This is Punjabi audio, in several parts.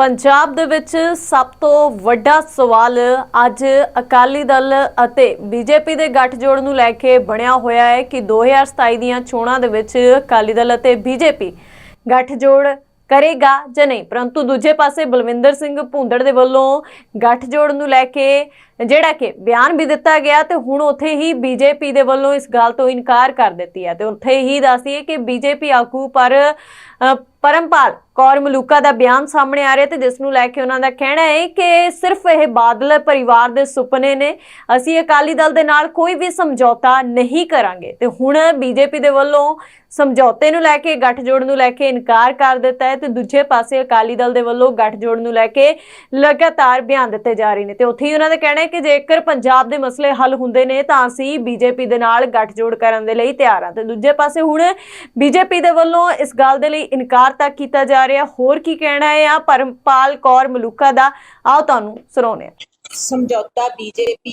ਪੰਜਾਬ ਦੇ ਵਿੱਚ ਸਭ ਤੋਂ ਵੱਡਾ ਸਵਾਲ ਅੱਜ ਅਕਾਲੀ ਦਲ ਅਤੇ ਬੀਜੇਪੀ ਦੇ ਗੱਠਜੋੜ ਨੂੰ ਲੈ ਕੇ ਬਣਿਆ ਹੋਇਆ ਹੈ ਕਿ 2027 ਦੀਆਂ ਚੋਣਾਂ ਦੇ ਵਿੱਚ ਅਕਾਲੀ ਦਲ ਅਤੇ ਬੀਜੇਪੀ ਗੱਠਜੋੜ ਕਰੇਗਾ ਜਾਂ ਨਹੀਂ? ਪਰੰਤੂ ਦੂਜੇ ਪਾਸੇ ਬਲਵਿੰਦਰ ਸਿੰਘ ਭੁੰਦੜ ਦੇ ਵੱਲੋਂ ਗੱਠਜੋੜ ਨੂੰ ਲੈ ਕੇ ਜਿਹੜਾ ਕਿ ਬਿਆਨ ਵੀ ਦਿੱਤਾ ਗਿਆ ਤੇ ਹੁਣ ਉੱਥੇ ਹੀ ਬੀਜੇਪੀ ਦੇ ਵੱਲੋਂ ਇਸ ਗੱਲ ਤੋਂ ਇਨਕਾਰ ਕਰ ਦਿੱਤੀ ਹੈ ਤੇ ਉੱਥੇ ਹੀ ਦੱਸਦੀਏ ਕਿ ਬੀਜੇਪੀ ਆਗੂ ਪਰ ਅ, ਪਰਮਪਾਲ ਕੌਰ ਮਲੂਕਾ ਦਾ ਬਿਆਨ ਸਾਹਮਣੇ ਆ ਰਿਹਾ ਤੇ ਜਿਸ ਨੂੰ ਲੈ ਕੇ ਉਹਨਾਂ ਦਾ ਕਹਿਣਾ ਹੈ ਕਿ ਸਿਰਫ ਇਹ ਬਾਦਲ ਪਰਿਵਾਰ ਦੇ ਸੁਪਨੇ ਨੇ। ਅਸੀਂ ਅਕਾਲੀ ਦਲ ਦੇ ਨਾਲ ਕੋਈ ਵੀ ਸਮਝੌਤਾ ਨਹੀਂ ਕਰਾਂਗੇ। ਤੇ ਹੁਣ ਬੀਜੇਪੀ ਦੇ ਵੱਲੋਂ ਸਮਝੌਤੇ ਨੂੰ ਲੈ ਕੇ ਗੱਠਜੋੜ ਨੂੰ ਲੈ ਕੇ ਇਨਕਾਰ ਕਰ ਦਿੱਤਾ ਹੈ ਤੇ ਦੂਜੇ ਪਾਸੇ ਅਕਾਲੀ ਦਲ ਦੇ ਵੱਲੋਂ ਗੱਠਜੋੜ ਨੂੰ ਲੈ ਕੇ ਲਗਾਤਾਰ ਬਿਆਨ ਦਿੱਤੇ ਜਾ ਰਹੇ ਨੇ। ਤੇ ਉੱਥੇ ਹੀ ਉਹਨਾਂ ਦਾ ਕਹਿਣਾ ਹੈ ਕਿ ਜੇਕਰ ਪੰਜਾਬ ਦੇ ਮਸਲੇ ਹੱਲ ਹੁੰਦੇ ਨੇ, ਤਾਂ ਅਸੀਂ ਬੀਜੇਪੀ ਦੇ ਨਾਲ ਗੱਠਜੋੜ ਕਰਨ ਦੇ ਲਈ ਤਿਆਰ ਹਾਂ। ਤੇ ਦੂਜੇ ਪਾਸੇ ਹੁਣ ਬੀਜੇਪੀ ਦੇ ਵੱਲੋਂ ਇਸ ਗੱਲ ਦੇ ਲਈ ਇਨਕਾਰ ਤੱਕ ਕੀਤਾ ਜਾ ਰਿਹਾ। ਹੋਰ ਕੀ ਕਹਿਣਾ ਹੈ? ਆ ਪਰਮਪਾਲ ਕੌਰ ਮਲੂਕਾ ਦਾ। ਆਓ ਤੁਹਾਨੂੰ ਸੁਣਾਉਂਦੇ ਸਮਝੌਤਾ ਬੀਜੇਪੀ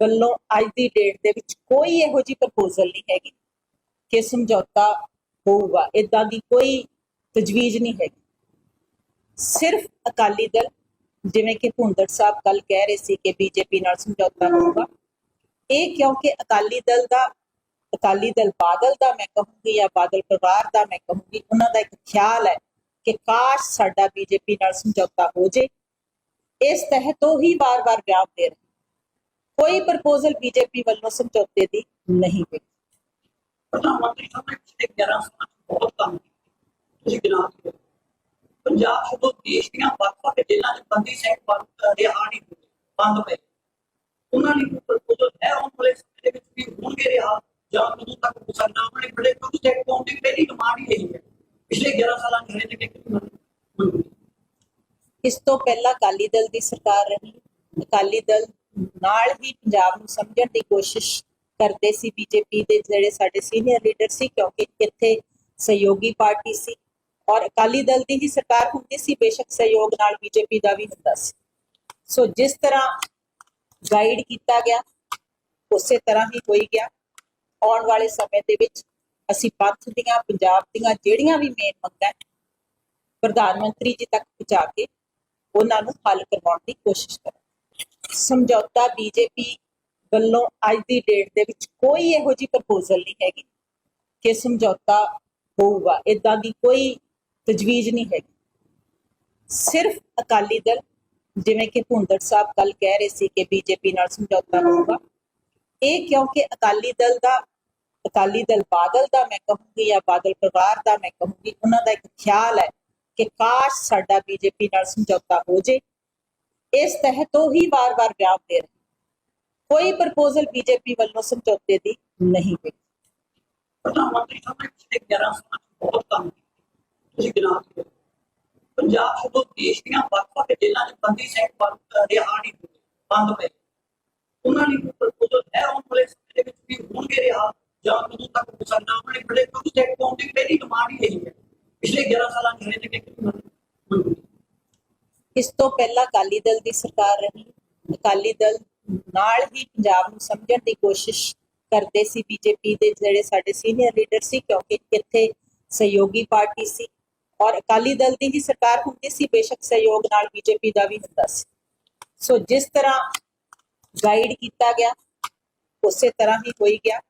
ਵੱਲੋਂ ਅੱਜ ਦੀ ਡੇਟ ਦੇ ਵਿੱਚ ਕੋਈ ਇਹੋ ਜਿਹੀ ਪ੍ਰਪੋਜ਼ਲ ਨਹੀਂ ਹੈਗੀ ਕਿ ਸਮਝੌਤਾ ਹੋਊਗਾ। ਇਦਾਂ ਦੀ ਕੋਈ ਤਜਵੀਜ਼ ਨਹੀਂ ਹੈਗੀ। ਸਿਰਫ ਅਕਾਲੀ ਦਲ ਜਿਵੇਂ ਕਿ ਭੁੰਦੜ ਸਾਹਿਬ ਕੱਲ ਕਹਿ ਰਹੇ ਸੀ ਕਿ ਬੀਜੇਪੀ ਨਾਲ ਸਮਝੌਤਾ ਹੋਊਗਾ। ਇਹ ਕਿਉਂਕਿ ਅਕਾਲੀ ਦਲ ਦਾ, ਅਕਾਲੀ ਦਲ ਬਾਦਲ ਦਾ ਮੈਂ ਕਹੂੰਗੀ ਜਾਂ ਬਾਦਲ ਪਰਿਵਾਰ ਦਾ ਮੈਂ ਕਹੂੰਗੀ, ਉਹਨਾਂ ਦਾ ਇੱਕ ਖਿਆਲ ਹੈ ਕਿ ਕਾਸ਼ ਸਾਡਾ ਬੀਜੇਪੀ ਨਾਲ ਸਮਝੌਤਾ ਹੋ ਜੇ। ਇਸ ਤਹਿਤ ਉਹ ਹੀ ਵਾਰ-ਵਾਰ ਬਿਆਨ ਦੇ ਰਹੇ। ਕੋਈ ਪ੍ਰਪੋਜ਼ਲ ਬੀਜੇਪੀ ਵੱਲੋਂ ਸਮਝੌਤੇ ਦੀ ਨਹੀਂ ਹੋਈ। ਪ੍ਰਧਾਨ ਮੰਤਰੀ ਸਾਹਿਬ ਨੇ ਪਿਛਲੇ 11 ਸਾਲਾਂ 'ਚ ਬਹੁਤ ਕੰਮ ਕੀਤਾ ਤੁਸੀਂ ਗਿਣਾ ਪੰਜਾਬ ਜਦੋਂ ਦੇਸ਼ ਦੀਆਂ ਵੱਖ-ਵੱਖ ਜੇਲ੍ਹਾਂ 'ਚ ਬੰਦੀ ਸਿੰਘ ਰਿਹਾ ਨਹੀਂ ਹੋਏ ਬੰਦ ਪਏ। ਉਹਨਾਂ ਲਈ ਪ੍ਰਪੋਜ਼ਲ ਹੈ ਆਉਣ ਵਾਲੇ ਦੇ ਵਿੱਚ ਵੀ ਹੋਣਗੇ ਰਿਹਾ, ਜਾਂ ਉਦੋਂ ਤੱਕ ਹੋ ਸਕਦਾ ਬੜੇ ਕੁਝ ਚੈੱਕ ਪਾਉਂਦੇ ਪਹਿਲੀ ਡਿਮਾਂਡ ਹੀ ਰਹੀ ਹੈ। ਪਿਛਲੇ 11 ਸਾਲਾਂ 'ਚ ਹਜੇ ਤੱਕ ਇਸ ਤੋਂ ਪਹਿਲਾਂ ਅਕਾਲੀ ਦਲ ਦੀ ਸਰਕਾਰ ਰਹੀ। ਅਕਾਲੀ ਦਲ ਨਾਲ ਹੀ ਪੰਜਾਬ ਨੂੰ ਸਮਝਣ ਦੀ ਕੋਸ਼ਿਸ਼ ਕਰਦੇ ਸੀ, ਬੀਜੇਪੀ ਦੇ ਜਿਹੜੇ ਸਾਡੇ ਸੀਨੀਅਰ ਲੀਡਰ ਸੀ, ਕਿਉਂਕਿ ਇੱਥੇ ਸਹਿਯੋਗੀ ਪਾਰਟੀ ਸੀ। ਔਰ ਅਕਾਲੀ ਦਲ ਦੀ ਹੀ ਸਰਕਾਰ ਹੁੰਦੀ ਸੀ, ਬੇਸ਼ੱਕ ਸਹਿਯੋਗ ਨਾਲ ਬੀਜੇਪੀ ਦਾ ਵੀ ਹੁੰਦਾ ਸੀ। ਸੋ ਜਿਸ ਤਰ੍ਹਾਂ ਗਾਈਡ ਕੀਤਾ ਗਿਆ, ਉਸੇ ਤਰ੍ਹਾਂ ਹੀ ਹੋਈ ਗਿਆ। ਆਉਣ ਵਾਲੇ ਸਮੇਂ ਦੇ ਵਿੱਚ ਅਸੀਂ ਪੰਥ ਦੀਆਂ, ਪੰਜਾਬ ਦੀਆਂ ਜਿਹੜੀਆਂ ਵੀ ਮੇਨ ਮੰਗਾਂ ਪ੍ਰਧਾਨ ਮੰਤਰੀ ਜੀ ਤੱਕ ਪਹੁੰਚਾ ਕੇ ਉਹਨਾਂ ਨੂੰ ਹੱਲ ਕਰਵਾਉਣ ਦੀ ਕੋਸ਼ਿਸ਼ ਕਰਾਂਗੇ। ਸਮਝੌਤਾ ਬੀਜੇਪੀ ਵੱਲੋਂ ਅੱਜ ਦੀ ਡੇਟ ਦੇ ਵਿੱਚ ਕੋਈ ਇਹੋ ਜਿਹੀ ਪ੍ਰਪੋਜ਼ਲ ਨਹੀਂ ਹੈਗੀ ਕਿ ਸਮਝੌਤਾ ਹੋਊਗਾ। ਇਦਾਂ ਦੀ ਕੋਈ ਤਜਵੀਜ਼ ਨਹੀਂ ਹੈਗੀ। ਸਿਰਫ ਅਕਾਲੀ ਦਲ, ਜਿਵੇਂ ਕਿ ਭੁੰਦੜ ਸਾਹਿਬ ਕੱਲ ਕਹਿ ਰਹੇ ਸੀ ਕਿ ਬੀਜੇਪੀ ਨਾਲ ਸਮਝੌਤਾ ਹੋਊਗਾ। ਇਹ ਕਿਉਂਕਿ ਅਕਾਲੀ ਦਲ ਦਾ, ਅਕਾਲੀ ਦਲ ਬਾਦਲ ਦਾ ਮੈਂ ਕਹੂੰਗੀ ਜਾਂ ਬਾਦਲ ਪਰਿਵਾਰ ਦਾ ਮੈਂ ਕਹੂੰਗੀ, ਉਹਨਾਂ ਦਾ ਇੱਕ ਖਿਆਲ ਹੈ ਕਿ ਕਾਸ਼ ਸਾਡਾ ਬੀਜੇਪੀ ਨਾਲ ਸਮਝੌਤਾ ਹੋ ਜੇ। ਇਸ ਤਹਿਤ ਉਹ ਹੀ ਵਾਰ-ਵਾਰ ਬਿਆਨ ਦੇ ਰਹੇ ਕੋਈ ਪ੍ਰਪੋਜ਼ਲ ਬੀਜੇਪੀ ਵੱਲੋਂ ਸਮਝੌਤੇ ਦੀ ਨਹੀਂ ਹੋਈ। ਪ੍ਰਧਾਨ ਮੰਤਰੀ ਸਾਹਿਬ ਨੇ 11 ਸਾਲਾਂ ਬਹੁਤ ਕੰਮ ਤੁਸੀਂ ਗਿਣਾ ਪੰਜਾਬ ਜਦੋਂ ਦੇਸ਼ ਦੀਆਂ ਵੱਖ-ਵੱਖ ਜੇਲ੍ਹਾਂ 'ਚ ਬੰਦੀ ਸਿੰਘ ਰਿਹਾ ਨਹੀਂ ਹੋਏ, ਬੰਦ ਪਏ। ਉਹਨਾਂ ਲਈ ਪ੍ਰਪੋਜ਼ਲ ਹੈ, ਆਉਣ ਵਾਲੇ ਸਮੇਂ ਦੇ ਵਿੱਚ ਵੀ ਹੋਣਗੇ ਰਿਹਾ। ਜਾਂ ਉਦੋਂ ਤੱਕ ਹੋ ਸਕਦਾ ਉਹਨਾਂ ਨੇ ਬੜੇ ਕੁਝ ਚੈੱਕ ਪਾਉਂਦੇ ਪਹਿਲੀ ਡਿਮਾਂਡ ਹੀ ਰਹੀ ਹੈ। ਪਿਛਲੇ 11 ਸਾਲਾਂ 'ਚ ਹਜੇ ਤੱਕ ਇੱਕ ਇਸ ਤੋਂ ਪਹਿਲਾਂ ਅਕਾਲੀ ਦਲ ਦੀ ਸਰਕਾਰ ਰਹੀ। ਅਕਾਲੀ ਦਲ ਨਾਲ ਹੀ ਪੰਜਾਬ ਨੂੰ ਸਮਝਣ ਦੀ ਕੋਸ਼ਿਸ਼ ਕਰਦੇ ਸੀ। ਬੀਜੇਪੀ ਦੇ ਜਿਹੜੇ ਸਾਡੇ ਸੀਨੀਅਰ ਲੀਡਰ ਸੀ, ਕਿਉਂਕਿ ਇੱਥੇ ਸਹਿਯੋਗੀ ਪਾਰਟੀ ਸੀ। ਔਰ ਅਕਾਲੀ ਦਲ ਦੀ ਹੀ ਸਰਕਾਰ ਹੁੰਦੀ ਸੀ, ਬੇਸ਼ੱਕ ਸਹਿਯੋਗ ਨਾਲ ਬੀਜੇਪੀ ਦਾ ਵੀ ਹੁੰਦਾ ਸੀ। ਸੋ ਜਿਸ ਤਰ੍ਹਾਂ ਗਾਈਡ ਕੀਤਾ ਗਿਆ, ਉਸੇ ਤਰ੍ਹਾਂ ਹੀ ਹੋਈ ਗਿਆ।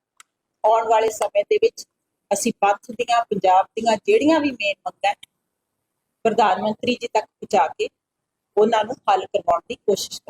ਆਉਣ ਵਾਲੇ ਸਮੇਂ ਦੇ ਵਿੱਚ ਅਸੀਂ ਪੰਥ ਦੀਆਂ, ਪੰਜਾਬ ਦੀਆਂ ਜਿਹੜੀਆਂ ਵੀ ਮੇਨ ਮੰਗਾਂ ਪ੍ਰਧਾਨ ਮੰਤਰੀ ਜੀ ਤੱਕ ਪਹੁੰਚਾ ਕੇ ਉਹਨਾਂ ਨੂੰ ਹੱਲ ਕਰਵਾਉਣ ਦੀ ਕੋਸ਼ਿਸ਼ ਕਰਾਂਗੇ।